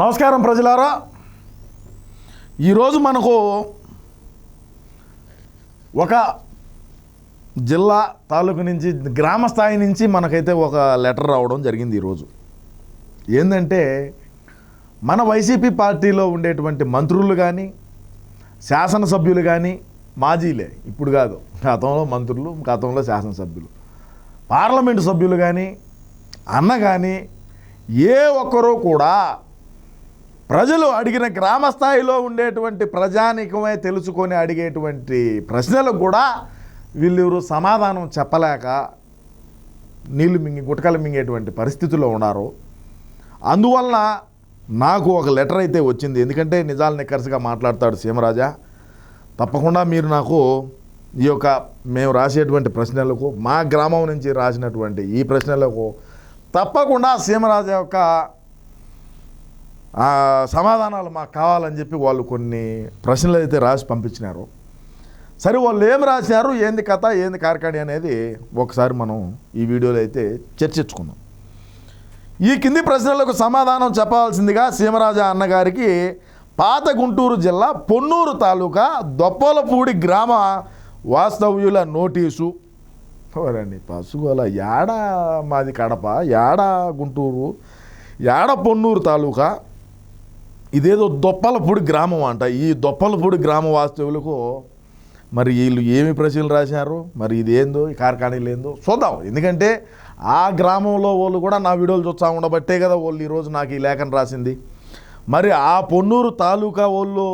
నమస్కారం ప్రజలారా. ఈరోజు మనకు ఒక జిల్లా తాలూకు నుంచి గ్రామ స్థాయి నుంచి మనకైతే ఒక లెటర్ రావడం జరిగింది ఈరోజు. ఏంటంటే మన వైసీపీ పార్టీలో ఉండేటువంటి మంత్రులు కానీ శాసనసభ్యులు కానీ మాజీలే ఇప్పుడు కాదు గతంలో మంత్రులు గతంలో శాసనసభ్యులు. పార్లమెంటు సభ్యులు కానీ అన్న కానీ ఏ ఒక్కరూ కూడా ప్రజలు అడిగిన గ్రామ స్థాయిలో ఉండేటువంటి ప్రజానికమే తెలుసుకొని అడిగేటువంటి ప్రశ్నలకు కూడా వీళ్ళెవరు సమాధానం చెప్పలేక నీళ్ళు మింగి గుటకలు మింగేటువంటి పరిస్థితుల్లో ఉన్నారు. అందువలన నాకు ఒక లెటర్ అయితే వచ్చింది. ఎందుకంటే నిజాలు నిక్కర్స్గా మాట్లాడతాడు సీమరాజా. తప్పకుండా మీరు నాకు ఈ యొక్క మేము రాసేటువంటి ప్రశ్నలకు మా గ్రామం నుంచి రాసినటువంటి ఈ ప్రశ్నలకు తప్పకుండా సీమరాజా యొక్క సమాధానాలు మాకు కావాలని చెప్పి వాళ్ళు కొన్ని ప్రశ్నలు అయితే రాసి పంపించినారు. సరే వాళ్ళు ఏం రాశారు ఏంది కథ? ఏంది కార్కాడి అనేది ఒకసారి మనం ఈ వీడియోలో అయితే చర్చించుకుందాం. ఈ కింది ప్రశ్నలకు సమాధానం చెప్పాల్సిందిగా సీమరాజా అన్నగారికి పాత గుంటూరు జిల్లా పొన్నూరు తాలూకా దొప్పలపూడి గ్రామ వాస్తవ్యుల నోటీసు. ఎవరండి? పశువుల యాడ మాది కడప? యాడ గుంటూరు? యాడ పొన్నూరు తాలూకా? ఇదేదో దొప్పలపూడి గ్రామం అంట. ఈ దొప్పలపూడి గ్రామ వాస్తవులకు మరి వీళ్ళు ఏమి ప్రశ్నలు రాశారు? మరి ఇది ఏందో ఈ కార్ఖానీలు ఏందో? చూద్దాం. ఎందుకంటే ఆ గ్రామంలో వాళ్ళు కూడా నా వీడియోలు చూస్తా ఉండబట్టే కదా వాళ్ళు ఈరోజు నాకు ఈ లేఖను రాసింది. మరి ఆ పొన్నూరు తాలూకా వాళ్ళు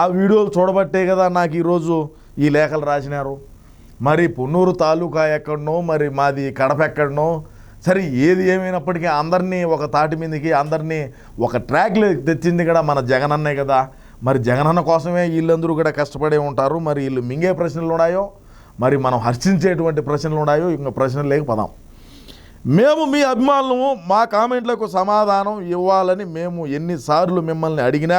ఆ వీడియోలు చూడబట్టే కదా నాకు ఈరోజు ఈ లేఖలు రాసినారు. మరి పొన్నూరు తాలూకా ఎక్కడనో మరి మాది కడప ఎక్కడనో సరే ఏది ఏమైనప్పటికీ అందరినీ ఒక తాటి మీదకి అందరినీ ఒక ట్రాక్లో తెచ్చింది కూడా మన జగనన్నే కదా. మరి జగనన్న కోసమే వీళ్ళందరూ కూడా కష్టపడే ఉంటారు. మరి వీళ్ళు మింగే ప్రశ్నలు ఉన్నాయో మరి మనం హర్షించేటువంటి ప్రశ్నలు ఉన్నాయో ఇంకా ప్రశ్నలు లేకపోదాం మేము మీ అభిమానులము మా కామెంట్లకు సమాధానం ఇవ్వాలని మేము ఎన్నిసార్లు మిమ్మల్ని అడిగినా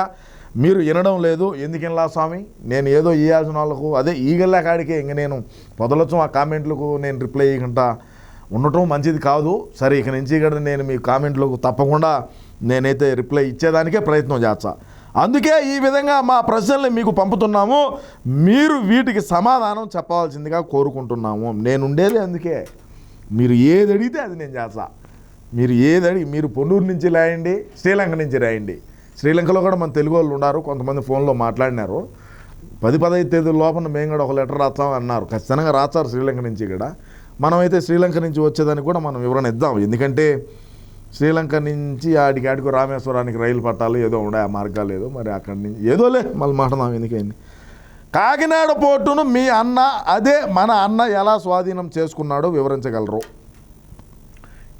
మీరు వినడం లేదు. ఎందుకెలా స్వామి? నేను ఏదో ఇవ్వాల్సిన వాళ్ళకు అదే ఈగల్లా కాడికే ఇంక నేను పొదలొచ్చు ఆ కామెంట్లకు నేను రిప్లై ఇవ్వకుండా ఉండటం మంచిది కాదు. సరే ఇక నుంచి కూడా నేను మీ కామెంట్లకు తప్పకుండా నేనైతే రిప్లై ఇచ్చేదానికే ప్రయత్నం చేస్తా. అందుకే ఈ విధంగా మా ప్రశ్నల్ని మీకు పంపుతున్నాము. మీరు వీటికి సమాధానం చెప్పవలసిందిగా కోరుకుంటున్నాము. నేను ఉండేది అందుకే. మీరు ఏది అడిగితే అది నేను చేస్తా. మీరు ఏది అడిగి మీరు పొన్నూరు నుంచి రాయండి శ్రీలంక నుంచి రాయండి. శ్రీలంకలో కూడా మన తెలుగు వాళ్ళు ఉన్నారు కొంతమంది ఫోన్లో మాట్లాడినారు. పది పదహైదు తేదీల లోపల మేము కూడా ఒక లెటర్ రాస్తాం అన్నారు. ఖచ్చితంగా రాస్తారు శ్రీలంక నుంచి కూడా. మనమైతే శ్రీలంక నుంచి వచ్చేదానికి కూడా మనం వివరణ ఇద్దాం. ఎందుకంటే శ్రీలంక నుంచి ఆడికి ఆడికి రామేశ్వరానికి రైలు పట్టాలు ఏదో ఉండే ఆ మార్గాలు ఏదో మరి అక్కడి నుంచి ఏదోలే మళ్ళీ మాట్లాడదాం ఎందుకైంది. కాకినాడ పోర్టును మీ అన్న అదే మన అన్న ఎలా స్వాధీనం చేసుకున్నాడో వివరించగలరు.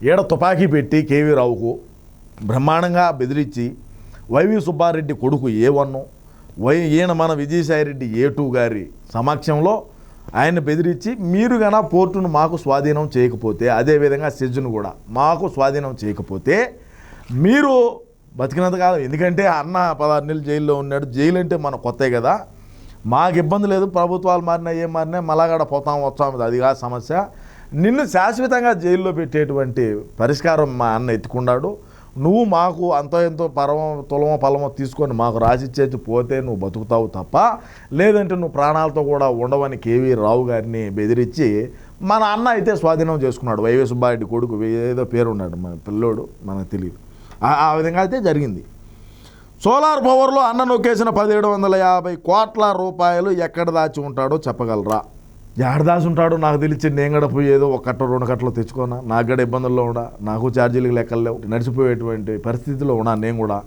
ఈడ తుపాకీ పెట్టి కేవీ రావుకు బ్రహ్మాండంగా బెదిరించి వైవి సుబ్బారెడ్డి కొడుకు ఏ వన్ వై ఈయన మన విజయసాయిరెడ్డి ఏ టూ గారి సమక్షంలో ఆయన బెదిరించి మీరు గన పోర్టును మాకు స్వాధీనం చేయకపోతే అదేవిధంగా సెజ్జును కూడా మాకు స్వాధీనం చేయకపోతే మీరు బతికినంత కాలం. ఎందుకంటే అన్న పదహారు నెలలు జైల్లో ఉన్నాడు. జైలు అంటే మన కొత్తే కదా. మాకు ఇబ్బంది లేదు. ప్రభుత్వాలు మారినా ఏం మారినా మలాగాడ పోతాం వస్తాం. అది కాదు సమస్య. నిన్ను శాశ్వతంగా జైల్లో పెట్టేటువంటి పరిష్కారం మా అన్న ఎత్తుకున్నాడు. నువ్వు మాకు అంత ఎంతో పరమ తులమో పలమో తీసుకొని మాకు రాసిచ్చేసి పోతే నువ్వు బతుకుతావు తప్ప లేదంటే నువ్వు ప్రాణాలతో కూడా ఉండవని కేవీ రావు గారిని బెదిరించి మన అన్న అయితే స్వాధీనం చేసుకున్నాడు. వైవి సుబ్బారెడ్డి కొడుకు ఏదో పేరు ఉన్నాడు మన పిల్లోడు మనకు తెలియదు. ఆ- ఆ విధంగా అయితే జరిగింది. సోలార్ పవర్లో అన్న నొక్కేసిన పదిహేడు వందల యాభై కోట్ల రూపాయలు ఎక్కడ దాచి ఉంటాడో చెప్పగలరా? ఎక్కడ ఉంటాడు నాకు తెలిసి నేను కూడా పోయి ఏదో ఒక కట్ట రెండు కట్టలు తెచ్చుకోనా నాకు కూడా ఇబ్బందుల్లో ఉండా నాకు ఛార్జీలు లెక్కలు లేవు. నడిచిపోయేటువంటి పరిస్థితిలో ఉన్నా నేను కూడా.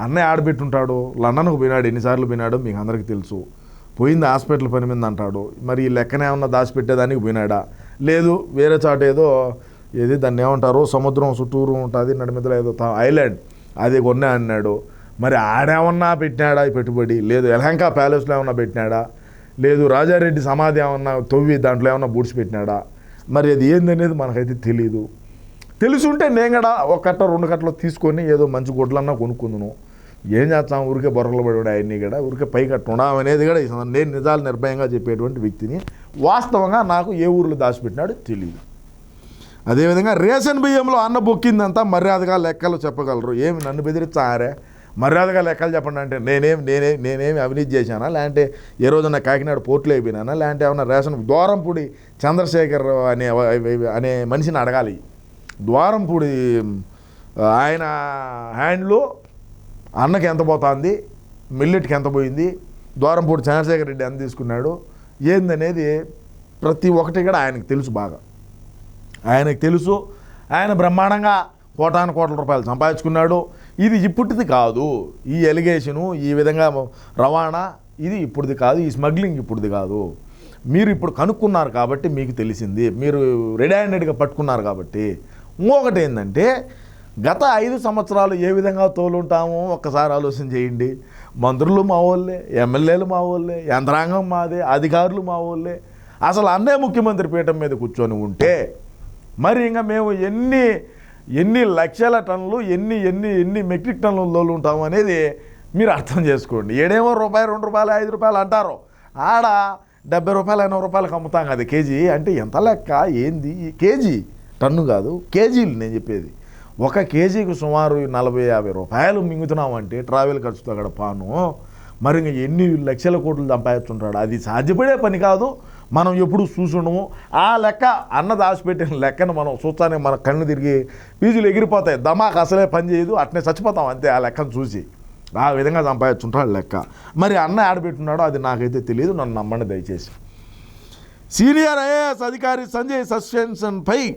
అన్నయ్య ఆడబెట్టుంటాడు లండన్కు పోయినాడు ఎన్నిసార్లు పోయినాడు మీకు అందరికీ తెలుసు. పోయింది హాస్పిటల్ పని మీద అంటాడు. మరి ఈ లెక్కనే ఏమన్నా దాచిపెట్టేదానికి పోయినాడా? లేదు వేరే చాట ఏదో ఏది దాన్ని ఏమంటారు? సముద్రం చుట్టూరు ఉంటుంది నడిమిదలో ఏదో తా- ఐలాండ్. అది కొన్నా అన్నాడు. మరి ఆడేమన్నా పెట్టినాడా ఈ పెట్టుబడి? లేదు ఎలహంకా ప్యాలెస్లో ఏమన్నా పెట్టినాడా? లేదు రాజారెడ్డి సమాధి ఏమన్నా తవ్వి దాంట్లో ఏమన్నా బూడ్చి పెట్టినాడా? మరి అది ఏందనేది మనకైతే తెలియదు తెలుసుంటే నేను కూడా ఒక కట్ట రెండు కట్టలు తీసుకొని ఏదో మంచి గుడ్లన్నా కొనుక్కుందును. ఏం చేస్తాం? ఊరికే బొర్రలు పడి అవన్నీ కూడా ఊరికే పై కట్ట ఉండడం అనేది కూడా నేను నిజాలు నిర్భయంగా చెప్పేటువంటి వ్యక్తిని వాస్తవంగా నాకు ఏ ఊరిలో దాచిపెట్టినాడో తెలియదు అదేవిధంగా రేషన్ బియ్యంలో అన్న బొక్కిందంతా మర్యాదగా లెక్కలు చెప్పగలరు. ఏమి నన్ను బెదిరించారే మర్యాదగా లెక్కలు చెప్పండి అంటే నేనేం నేనే నేనేమి అవినీతి చేశానా? లేదంటే ఏ రోజున కాకినాడ పోర్టులో అయిపోయినానా? లేదంటే ఏమన్నా రేషన్ ద్వారంపూడి చంద్రశేఖర్ అనే అనే మనిషిని అడగాలి. ద్వారంపూడి ఆయన హ్యాండ్లో అన్నకి ఎంత పోతుంది? మిల్లెట్కి ఎంత పోయింది? ద్వారంపూడి చంద్రశేఖర్ రెడ్డి ఎంత తీసుకున్నాడు? ఏందనేది ప్రతి ఒక్కటి కూడా ఆయనకు తెలుసు బాగా. ఆయనకు తెలుసు. ఆయన బ్రహ్మాండంగా కోటాను కోట్ల రూపాయలు సంపాదించుకున్నాడు. ఇది ఇప్పటిది కాదు. ఈ ఎలిగేషను ఈ విధంగా రవాణా ఇది ఇప్పుడుది కాదు. ఈ స్మగ్లింగ్ ఇప్పుడుది కాదు. మీరు ఇప్పుడు కనుక్కున్నారు కాబట్టి మీకు తెలిసింది. మీరు రెడీ హ్యాండెడ్గా పట్టుకున్నారు కాబట్టి. ఇంకొకటి ఏంటంటే గత ఐదు సంవత్సరాలు ఏ విధంగా తోలుంటామో? ఒక్కసారి ఆలోచన చేయండి. మంత్రులు మా వాళ్ళే ఎమ్మెల్యేలు మా వాళ్ళే యంత్రాంగం మాదే అధికారులు మా వాళ్ళే. అసలు అన్నే ముఖ్యమంత్రి పీఠం మీద కూర్చొని ఉంటే మరి ఇంకా మేము ఎన్ని ఎన్ని లక్షల టన్నులు ఎన్ని ఎన్ని ఎన్ని మెట్రిక్ టన్నులు తోలుంటాము అనేది మీరు అర్థం చేసుకోండి. ఏడేమో రూపాయి రెండు రూపాయలు ఐదు రూపాయలు అంటారు. ఆడ డెబ్బై రూపాయలు ఎనభై రూపాయలకు అమ్ముతాం కదా కేజీ. అంటే ఎంత లెక్క? ఏంది? కేజీ టన్ను కాదు కేజీలు నేను చెప్పేది. ఒక కేజీకి సుమారు నలభై యాభై రూపాయలు మింగుతున్నామంటే ట్రావెల్ ఖర్చుతో గడపాను. మరి ఇంక ఎన్ని లక్షల కోట్లు సంపాదిస్తుంటాడు? అది సాధ్యపడే పని కాదు. మనం ఎప్పుడు చూసుండము. ఆ లెక్క అన్న దాచిపెట్టిన లెక్కను మనం చూస్తానే మన కళ్ళు తిరిగి పీజులు ఎగిరిపోతాయి. దమాక అసలే పని చేయదు. అట్నే చచ్చిపోతాం అంతే ఆ లెక్కను చూసి. ఆ విధంగా సంపాదించుంటాడు లెక్క. మరి అన్న ఆడబెట్టున్నాడో అది నాకైతే తెలియదు నన్ను నమ్మండి దయచేసి. సీనియర్ ఐఏఎస్ అధికారి సంజయ్ సస్పెన్షన్పై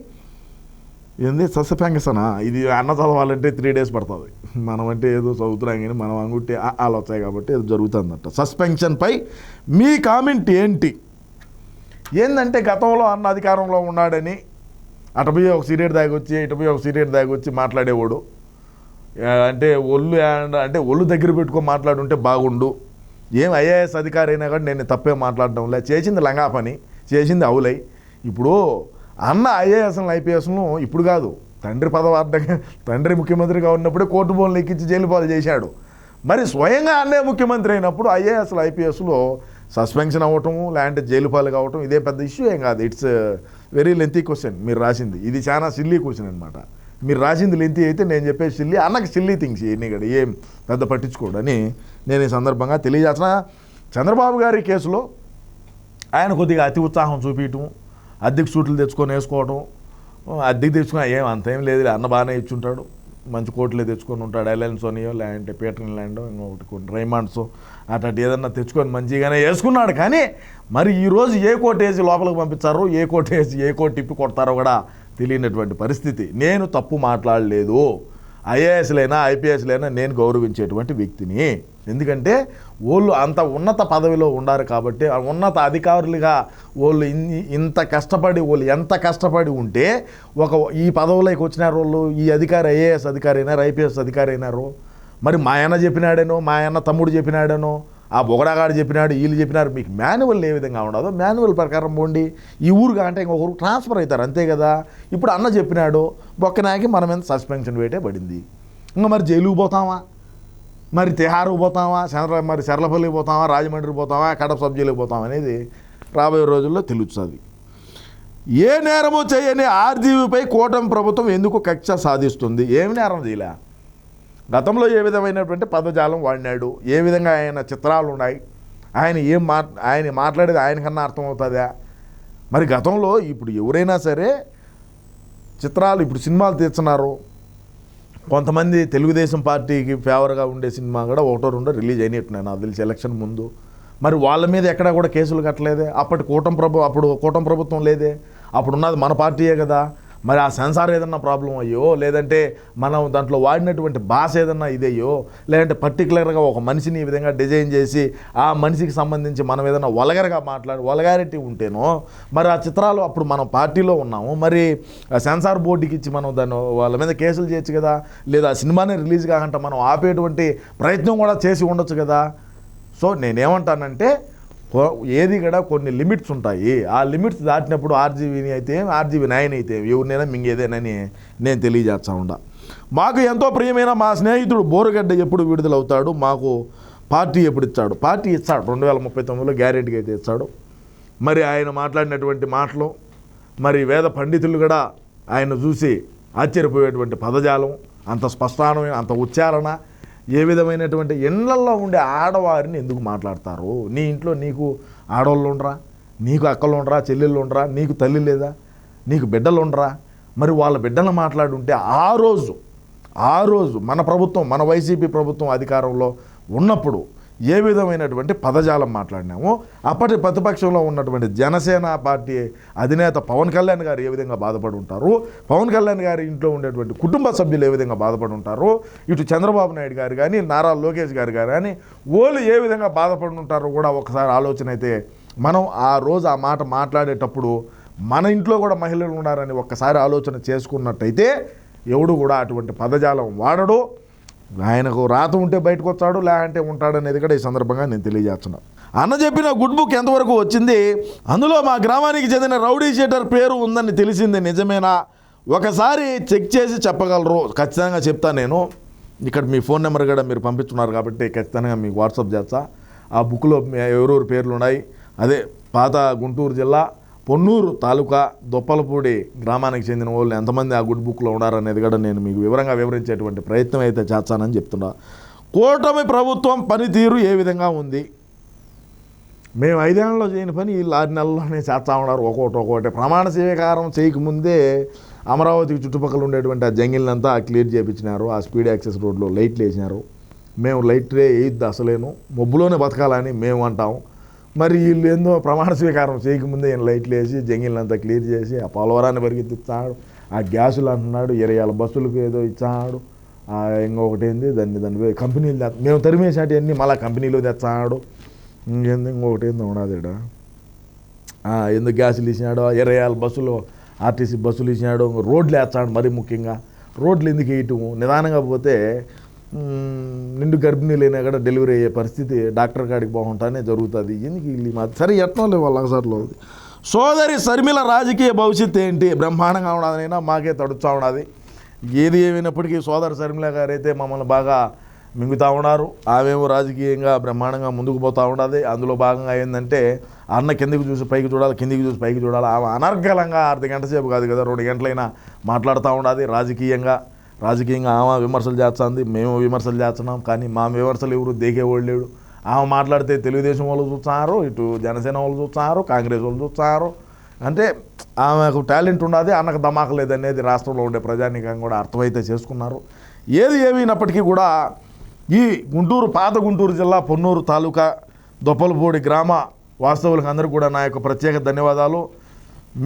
ఏంది? సస్పెన్షనా ఇది అన్న చదవాలంటే త్రీ డేస్ పడుతుంది. మనం అంటే ఏదో చదువుతున్నాం కానీ మనం అంగుంటే వాళ్ళు వచ్చాయి కాబట్టి ఏదో జరుగుతుందట. సస్పెన్షన్పై మీ కామెంట్ ఏంటి? ఏంటంటే గతంలో అన్న అధికారంలో ఉన్నాడని అటుపోయి ఒక సిగరెట్ దాగొచ్చి ఇటుపోయి ఒక సిగరెట్ దాగొచ్చి మాట్లాడేవాడు. అంటే ఒళ్ళు అంటే ఒళ్ళు దగ్గర పెట్టుకొని మాట్లాడుంటే బాగుండు. ఏం ఐఏఎస్ అధికారి అయినా కానీ నేను తప్పే మాట్లాడడం లే. చేసింది లంగా పని చేసింది అవులై. ఇప్పుడు అన్న ఐఏఎస్లను ఐపీఎస్ను ఇప్పుడు కాదు తండ్రి పదవార్థంగా తండ్రి ముఖ్యమంత్రిగా ఉన్నప్పుడే కోర్టు బోన్లు ఎక్కించి జైలు పాలు చేశాడు. మరి స్వయంగా అన్నే ముఖ్యమంత్రి అయినప్పుడు ఐఏఎస్లు ఐపీఎస్లో సస్పెన్షన్ అవ్వటము లేదంటే జైలు పాలు కావటం ఇదే పెద్ద ఇష్యూ ఏం కాదు. ఇట్స్ వెరీ లెంతీ క్వశ్చన్ మీరు రాసింది. ఇది చాలా సిల్లీ క్వశ్చన్ అనమాట మీరు రాసింది లెంతీ అయితే నేను చెప్పే సిల్లీ అన్నకి సిల్లీ థింగ్స్ ఇవన్నీ కూడా ఏం పెద్ద పట్టించుకోడని నేను ఈ సందర్భంగా తెలియజేసిన చంద్రబాబు గారి కేసులో ఆయన కొద్దిగా అతి ఉత్సాహం చూపించటం అద్దెకు సూట్లు తెచ్చుకొని వేసుకోవడం అద్దెకు తెచ్చుకుని ఏం అంత ఏం లేదు అన్న బాగానే ఇచ్చుంటాడు. మంచి కోట్లే తెచ్చుకొని ఉంటాడు. ఎల్ఎన్సోనియో లేదంటే పీటర్ ల్యాండో ఇంకొకటి కొన్ని రైమాండ్సో అట్లాంటి ఏదన్నా తెచ్చుకొని మంచిగానే వేసుకున్నాడు. కానీ మరి ఈరోజు ఏ కోట్ వేసి లోపలికి పంపించారో ఏ కోట్ వేసి ఏ కోట్ తిప్పి కొడతారో కూడా తెలియనటువంటి పరిస్థితి. నేను తప్పు మాట్లాడలేదు. ఐఏఎస్లైనా ఐపీఎస్లైనా నేను గౌరవించేటువంటి వ్యక్తిని. ఎందుకంటే వాళ్ళు అంత ఉన్నత పదవిలో ఉండారు కాబట్టి ఉన్నత అధికారులుగా వాళ్ళు ఇంత కష్టపడి వాళ్ళు ఎంత కష్టపడి ఉంటే ఒక ఈ పదవులోకి వచ్చినారు వాళ్ళు ఈ అధికారి ఐఏఎస్ అధికారి అయినారు ఐపీఎస్ అధికారి అయినారు మరి మా అన్న చెప్పినాడేనో మా అన్న తమ్ముడు చెప్పినాడేనో ఆ బొగడాగాడు చెప్పినాడు వీళ్ళు చెప్పినారు మీకు మాన్యువల్ ఏ విధంగా ఉండదో మాన్యువల్ ప్రకారం పోండి. ఈ ఊరుగా అంటే ఇంకొకరు ట్రాన్స్ఫర్ అవుతారు అంతే కదా. ఇప్పుడు అన్న చెప్పినాడు బొక్కనాకి మన మీద సస్పెన్షన్ వేటే పడింది. ఇంకా మరి జైలుకు పోతామా మరి తిహారుకు పోతామా చంద్ర మరి చెర్లపల్లికి పోతామా రాజమండ్రికి పోతామా కడప సబ్ జైలుకి పోతామా అనేది రాబోయే రోజుల్లో తెలుస్తుంది. ఏ నేరము చేయని ఆర్జీవీపై కూటమి ప్రభుత్వం ఎందుకు కక్ష సాధిస్తుంది? ఏమి నేరం చేయలే గతంలో ఏ విధమైనటువంటి పదజాలం వాడినాడు ఏ విధంగా ఆయన చిత్రాలు ఉన్నాయి ఆయన ఏం మా ఆయన మాట్లాడేది ఆయనకన్నా అర్థమవుతుందా? మరి గతంలో ఇప్పుడు ఎవరైనా సరే చిత్రాలు ఇప్పుడు సినిమాలు తీస్తున్నారు. కొంతమంది తెలుగుదేశం పార్టీకి ఫేవర్గా ఉండే సినిమా కూడా ఒకటో రెండో రిలీజ్ అయినట్టున్నాయి నాకు తెలిసి ఎలక్షన్ ముందు. మరి వాళ్ళ మీద ఎక్కడా కూడా కేసులు కట్టలేదే. అప్పటి కూటమి ప్రభు అప్పుడు కూటమి ప్రభుత్వం లేదే. అప్పుడు ఉన్నది మన పార్టీయే కదా. మరి ఆ సెన్సార్ ఏదన్నా ప్రాబ్లం అయ్యో లేదంటే మనం దాంట్లో వాడినటువంటి భాష ఏదన్నా ఇదయ్యో లేదంటే పర్టికులర్గా ఒక మనిషిని ఈ విధంగా డిజైన్ చేసి ఆ మనిషికి సంబంధించి మనం ఏదైనా వలగరగా మాట్లాడి వలగారిటీ ఉంటేనో మరి ఆ చిత్రాలు అప్పుడు మనం పార్టీలో ఉన్నాము. మరి ఆ సెన్సార్ బోర్డుకి ఇచ్చి మనం దాన్ని వాళ్ళ మీద కేసులు చేయొచ్చు కదా లేదా సినిమాని సినిమానే రిలీజ్ కాకుండా మనం ఆపేటువంటి ప్రయత్నం కూడా చేసి ఉండొచ్చు కదా. సో నేనేమంటానంటే ఏది కూడా కొన్ని లిమిట్స్ ఉంటాయి. ఆ లిమిట్స్ దాటినప్పుడు ఆర్జీవీని అయితే ఆర్జీవీ నైన్ అయితే ఎవరినైనా మింగేదేనని నేను తెలియజేస్తా ఉండా. మాకు ఎంతో ప్రియమైన మా స్నేహితుడు బోరుగడ్డ ఎప్పుడు విడుదలవుతాడు? మాకు పార్టీ ఎప్పుడు ఇచ్చాడు పార్టీ ఇచ్చాడు రెండు వేల ముప్పై తొమ్మిదిలో గ్యారెంటీగా అయితే ఇచ్చాడు మరి ఆయన మాట్లాడినటువంటి మాటలు మరి వేద పండితులు కూడా ఆయన చూసి ఆశ్చర్యపోయేటువంటి పదజాలం అంత స్పష్టానం అంత ఉచ్చారణ ఏ విధమైనటువంటి ఇళ్ళల్లో ఉండే ఆడవారిని ఎందుకు మాట్లాడతారు? నీ ఇంట్లో నీకు ఆడవాళ్ళు ఉండరా? నీకు అక్కలు ఉండరా? చెల్లెళ్ళు ఉండరా? నీకు తల్లి లేదా? నీకు బిడ్డలు ఉండరా? మరి వాళ్ళ బిడ్డలు మాట్లాడుంటే ఆ రోజు ఆ రోజు మన ప్రభుత్వం మన వైసీపీ ప్రభుత్వం అధికారంలో ఉన్నప్పుడు ఏ విధమైనటువంటి పదజాలం మాట్లాడినామో అప్పటి ప్రతిపక్షంలో ఉన్నటువంటి జనసేన పార్టీ అధినేత పవన్ కళ్యాణ్ గారు ఏ విధంగా బాధపడి ఉంటారు పవన్ కళ్యాణ్ గారి ఇంట్లో ఉండేటువంటి కుటుంబ సభ్యులు ఏ విధంగా బాధపడి ఉంటారు ఇటు చంద్రబాబు నాయుడు గారు కానీ నారా లోకేష్ గారు గారు కానీ వాళ్ళు ఏ విధంగా బాధపడి ఉంటారో కూడా ఒకసారి ఆలోచన అయితే మనం ఆ రోజు ఆ మాట మాట్లాడేటప్పుడు మన ఇంట్లో కూడా మహిళలు ఉన్నారని ఒక్కసారి ఆలోచన చేసుకున్నట్టయితే ఎవడు కూడా అటువంటి పదజాలం వాడడు. ఆయనకు రాత ఉంటే బయటకు వచ్చాడు లేదంటే ఉంటాడు అనేది కూడా ఈ సందర్భంగా నేను తెలియజేస్తున్నాను అన్న చెప్పిన గుడ్ బుక్ ఎంతవరకు వచ్చింది? అందులో మా గ్రామానికి చెందిన రౌడీ షీటర్ పేరు ఉందని తెలిసింది నిజమేనా? ఒకసారి చెక్ చేసి చెప్పగలరు. ఖచ్చితంగా చెప్తా నేను. ఇక్కడ మీ ఫోన్ నెంబర్ కూడా మీరు పంపిస్తున్నారు కాబట్టి ఖచ్చితంగా మీకు వాట్సాప్ చేస్తా. ఆ బుక్లో ఎవరెవరు పేర్లు ఉన్నాయి? అదే పాత గుంటూరు జిల్లా పొన్నూరు తాలూకా దొప్పలపూడి గ్రామానికి చెందిన వాళ్ళు ఎంతమంది ఆ గుడ్ బుక్లో ఉన్నారనేది కూడా నేను మీకు వివరంగా వివరించేటువంటి ప్రయత్నం అయితే చేస్తానని చెప్తున్నా. కూటమి ప్రభుత్వం పనితీరు ఏ విధంగా ఉంది? మేము ఐదేళ్ళలో చేయని పని వీళ్ళు ఆరు నెలల్లోనే చేస్తా ఉన్నారు. ఒక్కొక్కటి ఒక్కొక్కటి ప్రమాణ స్వీకారం చేయకముందే అమరావతికి చుట్టుపక్కల ఉండేటువంటి ఆ జంగిల్నంతా క్లియర్ చేయించినారు ఆ స్పీడ్ యాక్సెస్ రోడ్లో లైట్లు వేసినారు. మేము లైట్లే వేయద్దు అసలేను. మబ్బులోనే బతకాలని మేము అంటాం. మరి వీళ్ళు ఏందో ప్రమాణ స్వీకారం చేయకముందే ఈయన లైట్లు వేసి జంగిల్నంతా క్లియర్ చేసి ఆ పోలవరాన్ని పరిగెత్తిస్తాడు. ఆ గ్యాసులు అంటున్నాడు ఇరవై ఏళ్ళ బస్సులకు ఏదో ఇచ్చాడు. ఇంకొకటి ఏంది దాన్ని దాన్ని కంపెనీలు తె- మేము తరిమేసాటి అన్నీ మళ్ళీ కంపెనీలో తెచ్చాడు ఇంకేంది ఇంకొకటి ఏందో ఉండదు ఇక్కడ ఎందుకు గ్యాసులు ఇచ్చినాడు ఇరవై ఏళ్ళ బస్సులు ఆర్టీసీ బస్సులు ఇచ్చినాడు రోడ్లు వేస్తాడు మరీ ముఖ్యంగా. రోడ్లు ఎందుకు వేయటము? నిదానంగా పోతే నిండు గర్భిణీలైనా కూడా డెలివరీ అయ్యే పరిస్థితి డాక్టర్ కాడికి బాగుంటానే జరుగుతుంది. ఎందుకు వీళ్ళు మాది సరే ఎట్నో లేవు వాళ్ళ ఒకసారిలో సోదరి శర్మిల రాజకీయ భవిష్యత్తు ఏంటి? బ్రహ్మాండంగా ఉన్నదైనా మాకే తడుచా ఉన్నది. ఏది ఏమైనప్పటికీ సోదరి శర్మిల గారైతే మమ్మల్ని బాగా మింగుతూ ఉన్నారు. ఆమెమో రాజకీయంగా బ్రహ్మాండంగా ముందుకు పోతూ ఉన్నది. అందులో భాగంగా ఏంటంటే అన్న కిందికి చూసి పైకి చూడాలి కిందికి చూసి పైకి చూడాలి. ఆమె అనర్గలంగా అర్ధ గంట సేపు కాదు కదా రెండు గంటలైనా మాట్లాడుతూ ఉండాలి రాజకీయంగా. రాజకీయంగా ఆమె విమర్శలు చేస్తుంది మేము విమర్శలు చేస్తున్నాం కానీ మా విమర్శలు ఎవరు దేకేవాడు లేడు. ఆమె మాట్లాడితే తెలుగుదేశం వాళ్ళు చూస్తున్నారు ఇటు జనసేన వాళ్ళు చూస్తున్నారు కాంగ్రెస్ వాళ్ళు చూస్తున్నారు. అంటే ఆమెకు టాలెంట్ ఉన్నది అన్నకు దమాక లేదనేది రాష్ట్రంలో ఉండే ప్రజానీకం కూడా అర్థమైతే చేసుకున్నారు. ఏది ఏమైనప్పటికీ కూడా ఈ గుంటూరు పాత గుంటూరు జిల్లా పొన్నూరు తాలూకా దొప్పలపూడి గ్రామ వాస్తవులకు అందరికీ కూడా నా యొక్క ప్రత్యేక ధన్యవాదాలు.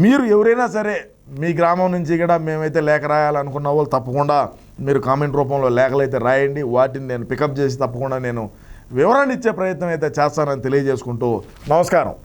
మీరు ఎవరైనా సరే మీ గ్రామం నుంచి కూడా మేమైతే లేఖ రాయాలనుకున్న వాళ్ళు తప్పకుండా మీరు కామెంట్ రూపంలో లేఖలు అయితే రాయండి. వాటిని నేను పికప్ చేసి తప్పకుండా నేను వివరణ ఇచ్చే ప్రయత్నం అయితే చేస్తానని తెలియజేసుకుంటూ నమస్కారం.